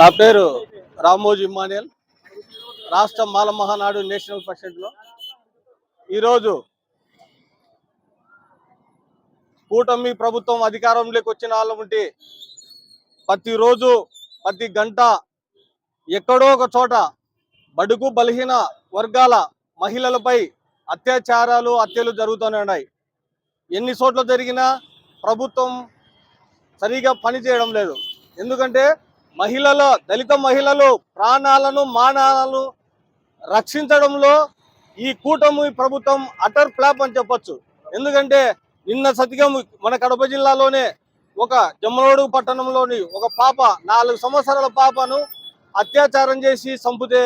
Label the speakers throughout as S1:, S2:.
S1: నా పేరు రామోజీ ఇమ్మానియల్ రాష్ట్ర మాల మహానాడు నేషనల్ పరిషత్లో. ఈరోజు కూటమి ప్రభుత్వం అధికారంలోకి వచ్చిన వాళ్ళ ఉంటే ప్రతిరోజు ప్రతి గంట ఎక్కడో ఒక చోట బడుగు బలహీన వర్గాల మహిళలపై అత్యాచారాలు హత్యలు జరుగుతూనే ఉన్నాయి. ఎన్ని చోట్ల జరిగినా ప్రభుత్వం సరిగా పని చేయడం లేదు. ఎందుకంటే మహిళల దళిత మహిళలు ప్రాణాలను మానాలను రక్షించడంలో ఈ కూటమి ప్రభుత్వం అటర్ ఫ్లాప్ అని చెప్పొచ్చు. ఎందుకంటే నిన్న సతిగం మన కడప జిల్లాలోనే ఒక జమ్మలోడు పట్టణంలోని ఒక పాప నాలుగు సంవత్సరాల పాపను అత్యాచారం చేసి చంపితే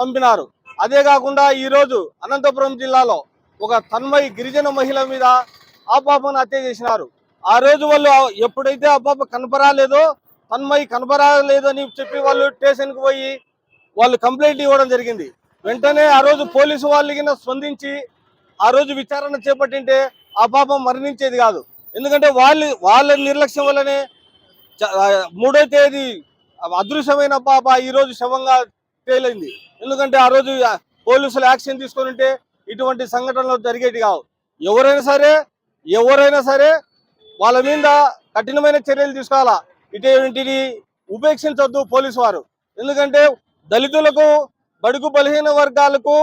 S1: చంపినారు. అదే కాకుండా ఈరోజు అనంతపురం జిల్లాలో ఒక తన్మయి గిరిజన మహిళ మీద ఆ పాపను హత్య చేసినారు. ఆ రోజు వాళ్ళు ఎప్పుడైతే ఆ పాప కనపరాలేదో తన్మయి కనబరాలేదని చెప్పి వాళ్ళు స్టేషన్కి పోయి వాళ్ళు కంప్లైంట్ ఇవ్వడం జరిగింది. వెంటనే ఆ రోజు పోలీసు వాళ్ళకి స్పందించి ఆ రోజు విచారణ చేపట్టింటే ఆ పాపం మరణించేది కాదు. ఎందుకంటే వాళ్ళు వాళ్ళ నిర్లక్ష్యం వల్లనే మూడో తేదీ అదృశ్యమైన పాప ఈరోజు శవంగా తేలింది. ఎందుకంటే ఆ రోజు పోలీసులు యాక్షన్ తీసుకొని ఉంటే ఇటువంటి సంఘటనలు జరిగేది కావు. ఎవరైనా సరే ఎవరైనా సరే వాళ్ళ మీద కఠినమైన చర్యలు తీసుకోవాలా? ఇటువంటిది ఉపేక్షించొద్దు పోలీసు వారు. ఎందుకంటే దళితులకు బడుగు బలహీన వర్గాలకు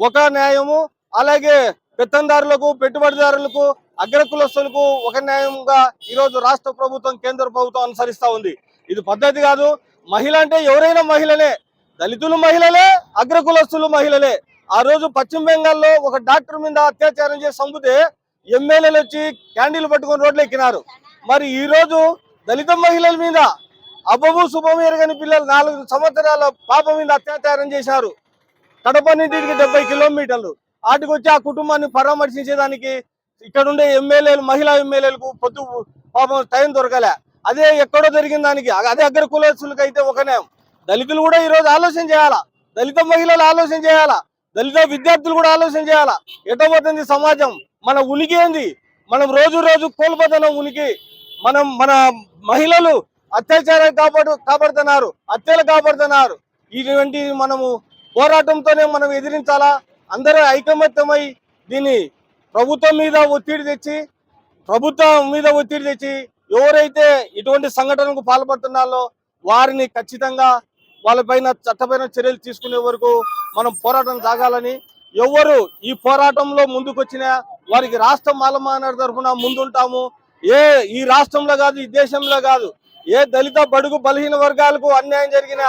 S1: ఒక న్యాయము అలాగే పెత్తందారులకు పెట్టుబడిదారులకు అగ్రకులస్తులకు ఒక న్యాయంగా ఈరోజు రాష్ట్ర ప్రభుత్వం కేంద్ర ప్రభుత్వం అనుసరిస్తూ ఉంది. ఇది పద్ధతి కాదు. మహిళ అంటే ఎవరైనా మహిళలే. దళితులు మహిళలే అగ్రకులస్తులు మహిళలే. ఆ రోజు పశ్చిమ బెంగాల్లో ఒక డాక్టర్ మీద అత్యాచారం చేసి చంపితే ఎమ్మెల్యేలు వచ్చి క్యాండిల్ పట్టుకొని రోడ్లు ఎక్కినారు. మరి ఈరోజు దళిత మహిళల మీద అబ్బబు శుభం ఎరగని పిల్లలు నాలుగు సంవత్సరాల పాప మీద అత్యాచారం చేశారు. కడప నుండికి డెబ్బై కిలోమీటర్లు. వాటికి వచ్చి ఆ కుటుంబాన్ని పరామర్శించేదానికి ఇక్కడుండే ఎమ్మెల్యేలు మహిళా ఎమ్మెల్యేలకు పొద్దు పాపం టైం దొరకలే. అదే ఎక్కడో జరిగిన దానికి అదే అగ్ర కులస్తులకు అయితే ఒక దళితులు కూడా ఈ రోజు ఆలోచన చేయాలా? దళిత మహిళలు ఆలోచన చేయాలా? దళిత విద్యార్థులు కూడా ఆలోచన చేయాలా? ఎటపోతుంది సమాజం? మన ఉనికి ఏంది? మనం రోజు రోజు కోల్పోతున్నాం ఉనికి. మనం మన మహిళలు అత్యాచారం కాపాడు కాపాడుతున్నారు హత్యలు కాపాడుతున్నారు ఇటువంటి మనము పోరాటంతోనే మనం ఎదిరించాలా? అందరూ ఐకమత్యమై దీన్ని ప్రభుత్వం మీద ఒత్తిడి తెచ్చి ప్రభుత్వం మీద ఒత్తిడి తెచ్చి ఎవరైతే ఇటువంటి సంఘటనకు పాల్పడుతున్నారో వారిని ఖచ్చితంగా వాళ్ళపైన చట్టపైన చర్యలు తీసుకునే వరకు మనం పోరాటం సాగాలని ఎవరు ఈ పోరాటంలో ముందుకొచ్చిన వారికి రాష్ట్ర మాలమానాడు తరఫున ముందుంటాము. ఏ ఈ రాష్ట్రంలో కాదు ఈ దేశంలో కాదు ఏ దళిత బడుగు బలహీన వర్గాలకు అన్యాయం జరిగినా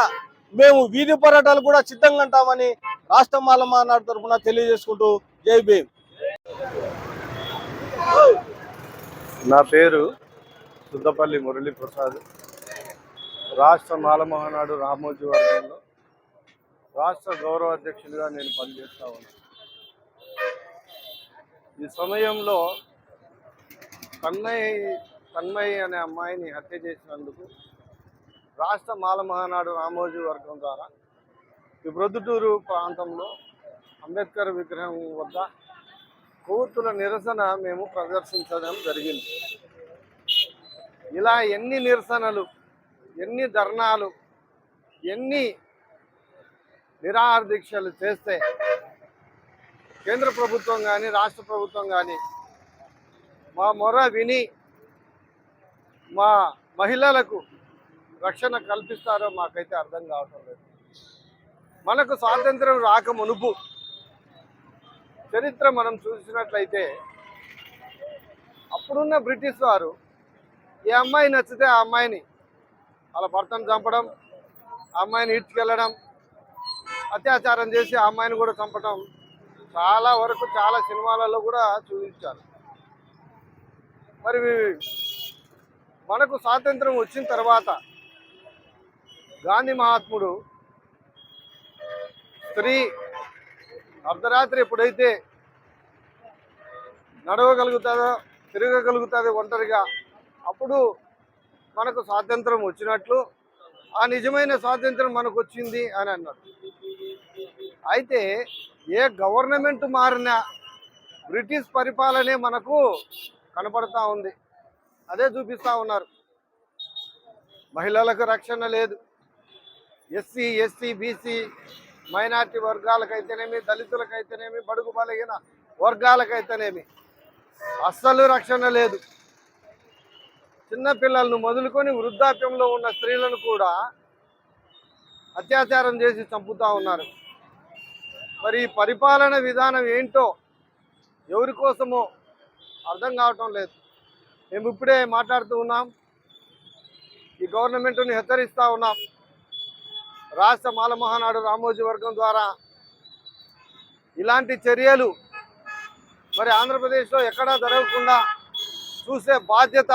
S1: మేము వీధి పోరాటాలు కూడా సిద్ధంగా ఉంటామని రాష్ట్ర మాలమానాడు తరఫున తెలియజేసుకుంటూ జై భీమ్.
S2: నా పేరు సుద్దపల్లి మురళీ ప్రసాద్ రాష్ట్ర మాలమహనాడు రామోజీ వర్గంలో రాష్ట్ర గౌరవ అధ్యక్షుడిగా నేను పనిచేస్తా ఉన్నాను. ఈ సమయంలో తన్మయ్ తన్మయ్ అనే అమ్మాయిని హత్య చేసినందుకు రాష్ట్ర మాలమహనాడు రామోజీ వర్గం ద్వారా ఈ ప్రొద్దుటూరు ప్రాంతంలో అంబేద్కర్ విగ్రహం వద్ద కోర్టుల నిరసన మేము ప్రదర్శించడం జరిగింది. ఇలా ఎన్ని నిరసనలు ఎన్ని ధర్నాలు ఎన్ని నిరాహార దీక్షలు చేస్తే కేంద్ర ప్రభుత్వం కానీ రాష్ట్ర ప్రభుత్వం కానీ మా మొర విని మా మహిళలకు రక్షణ కల్పిస్తారో మాకైతే అర్థం కావటం లేదు. మనకు స్వాతంత్రం రాక మునుపు చరిత్ర మనం చూసినట్లయితే అప్పుడున్న బ్రిటిష్ వారు ఏ అమ్మాయి నచ్చితే ఆ అమ్మాయిని వాళ్ళ భర్తను చంపడం ఆ అమ్మాయిని ఈడ్చుకెళ్ళడం అత్యాచారం చేసి ఆ అమ్మాయిని కూడా చంపడం చాలా వరకు చాలా సినిమాలలో కూడా చూపించారు. మరి మనకు స్వాతంత్రం వచ్చిన తర్వాత గాంధీ మహాత్ముడు స్త్రీ అర్ధరాత్రి ఎప్పుడైతే నడవగలుగుతుందో తిరగగలుగుతుంది ఒంటరిగా అప్పుడు మనకు స్వాతంత్రం వచ్చినట్లు ఆ నిజమైన స్వాతంత్రం మనకు వచ్చింది అని అన్నారు అయితే ఏ గవర్నమెంట్ మారినా బ్రిటిష్ పరిపాలనే మనకు కనపడతా ఉంది. అదే చూపిస్తూ ఉన్నారు. మహిళలకు రక్షణ లేదు. ఎస్సీ ఎస్టీ బీసీ మైనార్టీ వర్గాలకైతేనేమి దళితులకైతేనేమి బడుగు బలహీన వర్గాలకైతేనేమి అస్సలు రక్షణ లేదు. చిన్నపిల్లలను మొదలుకొని వృద్ధాప్యంలో ఉన్న స్త్రీలను కూడా అత్యాచారం చేసి చంపుతా ఉన్నారు. మరి ఈ పరిపాలన విధానం ఏంటో ఎవరి కోసమో అర్థం కావటం లేదు. మేము ఇప్పుడే మాట్లాడుతూ ఉన్నాం. ఈ గవర్నమెంట్ని హెచ్చరిస్తూ ఉన్నాం. రాష్ట్ర మాలమహానాడు రామోజీ వర్గం ద్వారా ఇలాంటి చర్యలు మరి ఆంధ్రప్రదేశ్లో ఎక్కడా జరగకుండా చూసే బాధ్యత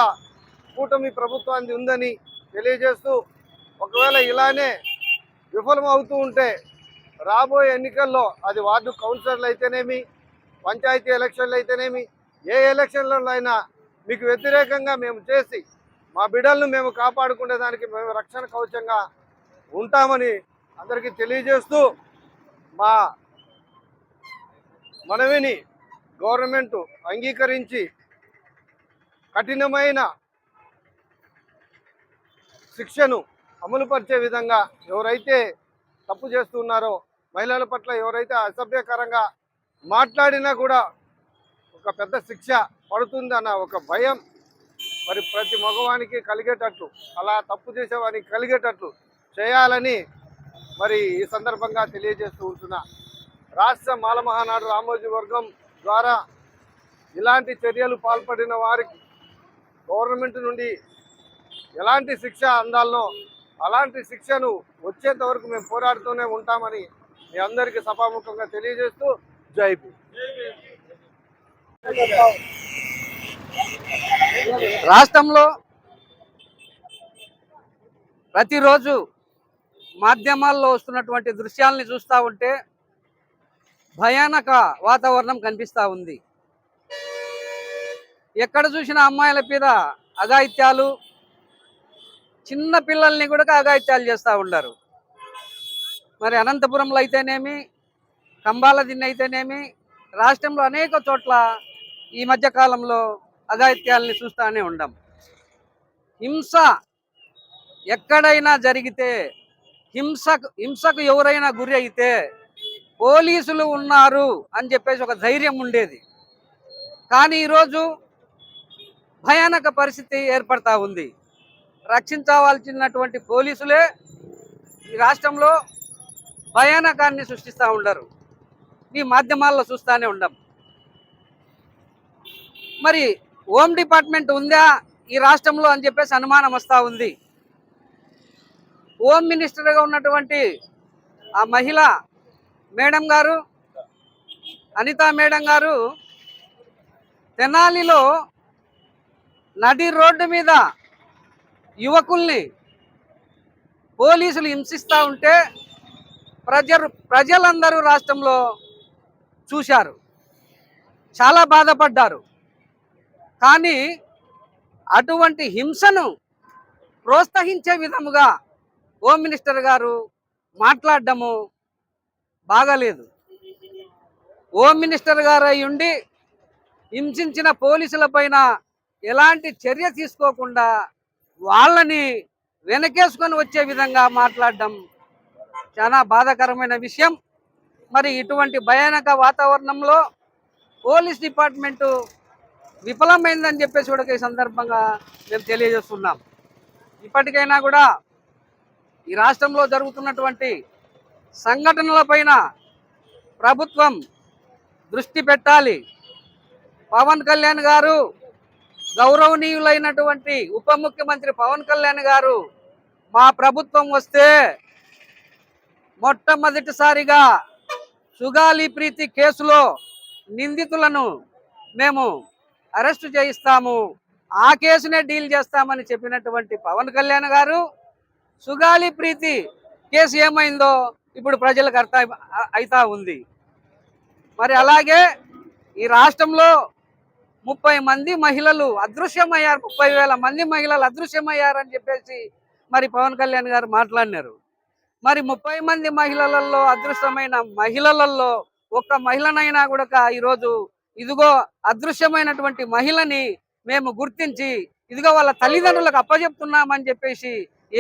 S2: కూటమి ప్రభుత్వానికి ఉందని తెలియజేస్తూ ఒకవేళ ఇలానే విఫలం అవుతూ ఉంటే రాబోయే ఎన్నికల్లో అది వార్డు కౌన్సిలర్లు అయితేనేమి పంచాయతీ ఎలక్షన్లు అయితేనేమి ఏ ఎలక్షన్లలో అయినా మీకు వ్యతిరేకంగా మేము చేసి మా బిడ్డలను మేము కాపాడుకునే దానికి మేము రక్షణ కవచంగా ఉంటామని అందరికీ తెలియజేస్తూ మా మనవిని గవర్నమెంట్ అంగీకరించి కఠినమైన శిక్షను అమలుపరిచే విధంగా ఎవరైతే తప్పు చేస్తున్నారో మహిళల పట్ల ఎవరైతే అసభ్యకరంగా మాట్లాడినా కూడా ఒక పెద్ద శిక్ష పడుతుందన్న ఒక భయం మరి ప్రతి మగవానికి కలిగేటట్లు అలా తప్పు చేసేవానికి కలిగేటట్లు చేయాలని మరి ఈ సందర్భంగా తెలియజేస్తూ ఉంటున్నా. రాష్ట్ర మాలమహానాడు రామోజీ వర్గం ద్వారా ఇలాంటి చర్యలు పాల్పడిన వారికి గవర్నమెంట్ నుండి ఎలాంటి శిక్ష అందాలనో అలాంటి శిక్షను వచ్చేంత వరకు మేము పోరాడుతూనే ఉంటామని మీ అందరికీ సభాముఖంగా తెలియజేస్తూ జైపు
S3: రాష్ట్రంలో ప్రతిరోజు మాధ్యమాల్లో వస్తున్నటువంటి దృశ్యాలని చూస్తూ ఉంటే భయానక వాతావరణం కనిపిస్తూ ఉంది. ఎక్కడ చూసిన అమ్మాయిల మీద అఘాయిత్యాలు చిన్న పిల్లల్ని కూడా అఘాయిత్యాలు చేస్తూ ఉన్నారు మరి అనంతపురంలో అయితేనేమి కంబాల దిన్నె అయితేనేమి రాష్ట్రంలో అనేక చోట్ల ఈ మధ్య కాలంలో అఘాయిత్యాలని చూస్తూనే ఉండం. హింస ఎక్కడైనా జరిగితే హింసకు హింసకు ఎవరైనా గురి అయితే పోలీసులు ఉన్నారు అని చెప్పేసి ఒక ధైర్యం ఉండేది. కానీ ఈరోజు భయానక పరిస్థితి ఏర్పడతా ఉంది. రక్షించవలసినటువంటి పోలీసులే ఈ రాష్ట్రంలో భయానకాన్ని సృష్టిస్తూ ఉండరు. ఈ మాధ్యమాల్లో చూస్తూనే ఉండం. మరి హోమ్ డిపార్ట్మెంట్ ఉందా ఈ రాష్ట్రంలో అని చెప్పేసి అనుమానం వస్తూ ఉంది. హోమ్ మినిస్టర్గా ఉన్నటువంటి ఆ మహిళ మేడం గారు అనితా మేడం గారు తెనాలిలో నది రోడ్డు మీద యువకుల్ని పోలీసులు హింసిస్తూ ఉంటే ప్రజలు ప్రజలందరూ రాష్ట్రంలో చూశారు. చాలా బాధపడ్డారు. కానీ అటువంటి హింసను ప్రోత్సహించే విధముగా హోమ్ మినిస్టర్ గారు మాట్లాడడము బాగాలేదు. హోమ్ మినిస్టర్ గారు అయి ఉండి హింసించిన పోలీసుల పైన ఎలాంటి చర్య తీసుకోకుండా వాళ్ళని వెనకేసుకొని వచ్చే విధంగా మాట్లాడడం చాలా బాధాకరమైన విషయం. మరి ఇటువంటి భయానక వాతావరణంలో పోలీస్ డిపార్ట్మెంటు విఫలమైందని చెప్పేసి కూడా ఈ సందర్భంగా మేము తెలియజేస్తున్నాం. ఇప్పటికైనా కూడా ఈ రాష్ట్రంలో జరుగుతున్నటువంటి సంఘటనలపైన ప్రభుత్వం దృష్టి పెట్టాలి. పవన్ కళ్యాణ్ గారు గౌరవనీయులైనటువంటి ఉప ముఖ్యమంత్రి పవన్ కళ్యాణ్ గారు మా ప్రభుత్వం వస్తే మొట్టమొదటిసారిగా సుగాలి ప్రీతి కేసులో నిందితులను మేము అరెస్టు చేయిస్తాము. ఆ కేసునే డీల్ చేస్తామని చెప్పినటువంటి పవన్ కళ్యాణ్ గారు సుగాలి ప్రీతి కేసు ఏమైందో ఇప్పుడు ప్రజలకు అర్థ అవుతా ఉంది. మరి అలాగే ఈ రాష్ట్రంలో ముప్పై మంది మహిళలు అదృశ్యమయ్యారు. ముప్పై వేల మంది మహిళలు అదృశ్యమయ్యారని చెప్పేసి మరి పవన్ కళ్యాణ్ గారు మాట్లాడినారు. మరి ముప్పై మంది మహిళలలో అదృష్టమైన మహిళలలో ఒక్క మహిళనైనా కూడా ఈరోజు ఇదిగో అదృశ్యమైనటువంటి మహిళని మేము గుర్తించి ఇదిగో వాళ్ళ తల్లిదండ్రులకు అప్పజెప్తున్నామని చెప్పేసి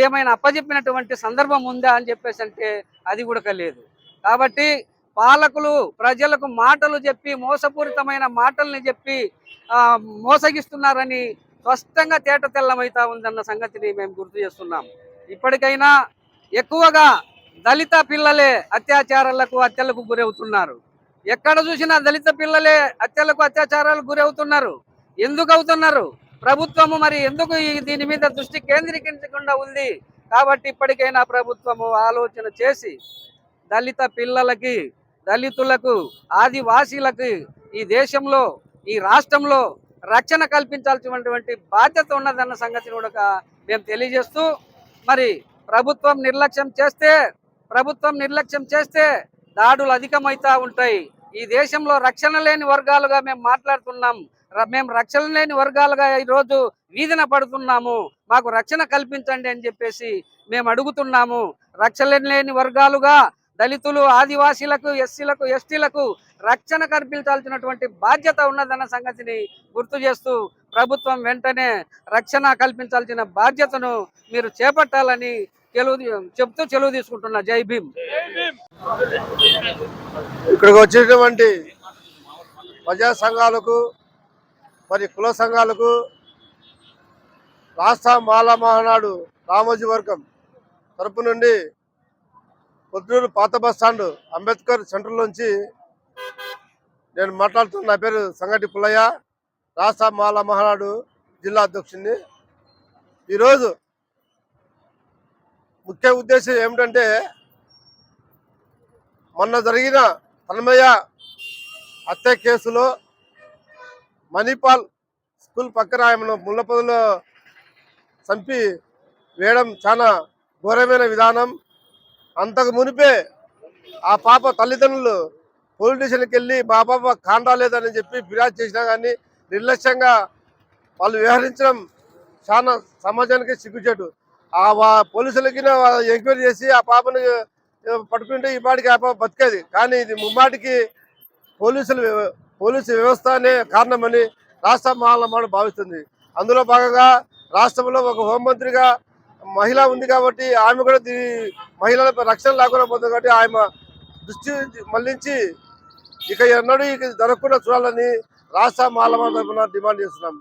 S3: ఏమైనా అప్పజెప్పినటువంటి సందర్భం ఉందా అని చెప్పేసి అంటే అది కూడా లేదు. కాబట్టి పాలకులు ప్రజలకు మాటలు చెప్పి మోసపూరితమైన మాటల్ని చెప్పి మోసగిస్తున్నారని స్పష్టంగా తేట తెల్లమవుతా ఉందన్న సంగతిని మేము గుర్తు చేస్తున్నాం. ఇప్పటికైనా ఎక్కువగా దళిత పిల్లలే అత్యాచారాలకు హత్యలకు గురవుతున్నారు. ఎక్కడ చూసినా దళిత పిల్లలే హత్యలకు అత్యాచారాలకు గురవుతున్నారు. ఎందుకు అవుతున్నారు? ప్రభుత్వము మరి ఎందుకు దీని మీద దృష్టి కేంద్రీకరించకుండా ఉంది? కాబట్టి ఇప్పటికైనా ప్రభుత్వము ఆలోచన చేసి దళిత పిల్లలకి దళితులకు ఆదివాసీలకు ఈ దేశంలో ఈ రాష్ట్రంలో రక్షణ కల్పించాల్సినటువంటి బాధ్యత ఉన్నదన్న సంగతిని కూడా మేము తెలియజేస్తూ మరి ప్రభుత్వం నిర్లక్ష్యం చేస్తే ప్రభుత్వం నిర్లక్ష్యం చేస్తే దాడులు అధికమవుతా ఉంటాయి. ఈ దేశంలో రక్షణ లేని వర్గాలుగా మేము మాట్లాడుతున్నాం. ర- మేము రక్షణ లేని వర్గాలుగా ఈరోజు వీధిన పడుతున్నాము. మాకు రక్షణ కల్పించండి అని చెప్పేసి మేము అడుగుతున్నాము. రక్షణ లేని వర్గాలుగా దళితులు ఆదివాసీలకు ఎస్సీలకు ఎస్టీలకు రక్షణ కల్పించాల్సినటువంటి బాధ్యత ఉన్నదన్న సంగతిని గుర్తు చేస్తూ ప్రభుత్వం వెంటనే రక్షణ కల్పించాల్సిన బాధ్యతను మీరు చేపట్టాలని చెలువు చెప్తూ చెలువు తీసుకుంటున్నా. జై భీమ్.
S4: ఇక్కడికి వచ్చేటువంటి ప్రజా సంఘాలకు మరి కుల సంఘాలకు రాష్ట్ర మాల మహానాడు రామోజీ వర్గం తరపు నుండి పొద్దునూరు పాత బస్ స్టాండ్ అంబేద్కర్ సెంటర్ నుంచి నేను మాట్లాడుతున్న నా పేరు సంగటి పుల్లయ్య రాష్ట్ర మాల మహానాడు జిల్లా అధ్యక్షుడిని. ఈరోజు ముఖ్య ఉద్దేశం ఏమిటంటే మొన్న జరిగిన తన్మయ హత్య కేసులో మణిపాల్ స్కూల్ పక్కన ఆమెను ముళ్ళపొదలో చంపి వేయడం చాలా ఘోరమైన విధానం. అంతకు మునిపే ఆ పాప తల్లిదండ్రులు పోలీస్ స్టేషన్కి వెళ్ళి మా పాప కాండాలేదని చెప్పి ఫిర్యాదు చేసినా కానీ నిర్లక్ష్యంగా వాళ్ళు వ్యవహరించడం చాలా సమాజానికి సిగ్గుచేటు. ఆ పోలీసులకి ఎంక్వైరీ చేసి ఆ పాపను పట్టుకుంటే ఈ పాటికి ఆ పాప బతికేది. కానీ ఇది ముమ్మాటికి పోలీసులు పోలీసు వ్యవస్థ అనే కారణమని రాష్ట్ర మహాలమాడు భావిస్తుంది. అందులో భాగంగా రాష్ట్రంలో ఒక హోంమంత్రిగా మహిళ ఉంది కాబట్టి ఆమె కూడా దీని మహిళలపై రక్షణ లేకుండా పోతుంది కాబట్టి ఆమె దృష్టి మళ్ళించి ఇక ఎన్నడూ ఇక జరగకుండా చూడాలని రాష్ట్ర మహాలమాడు తరఫున డిమాండ్ చేస్తున్నాం.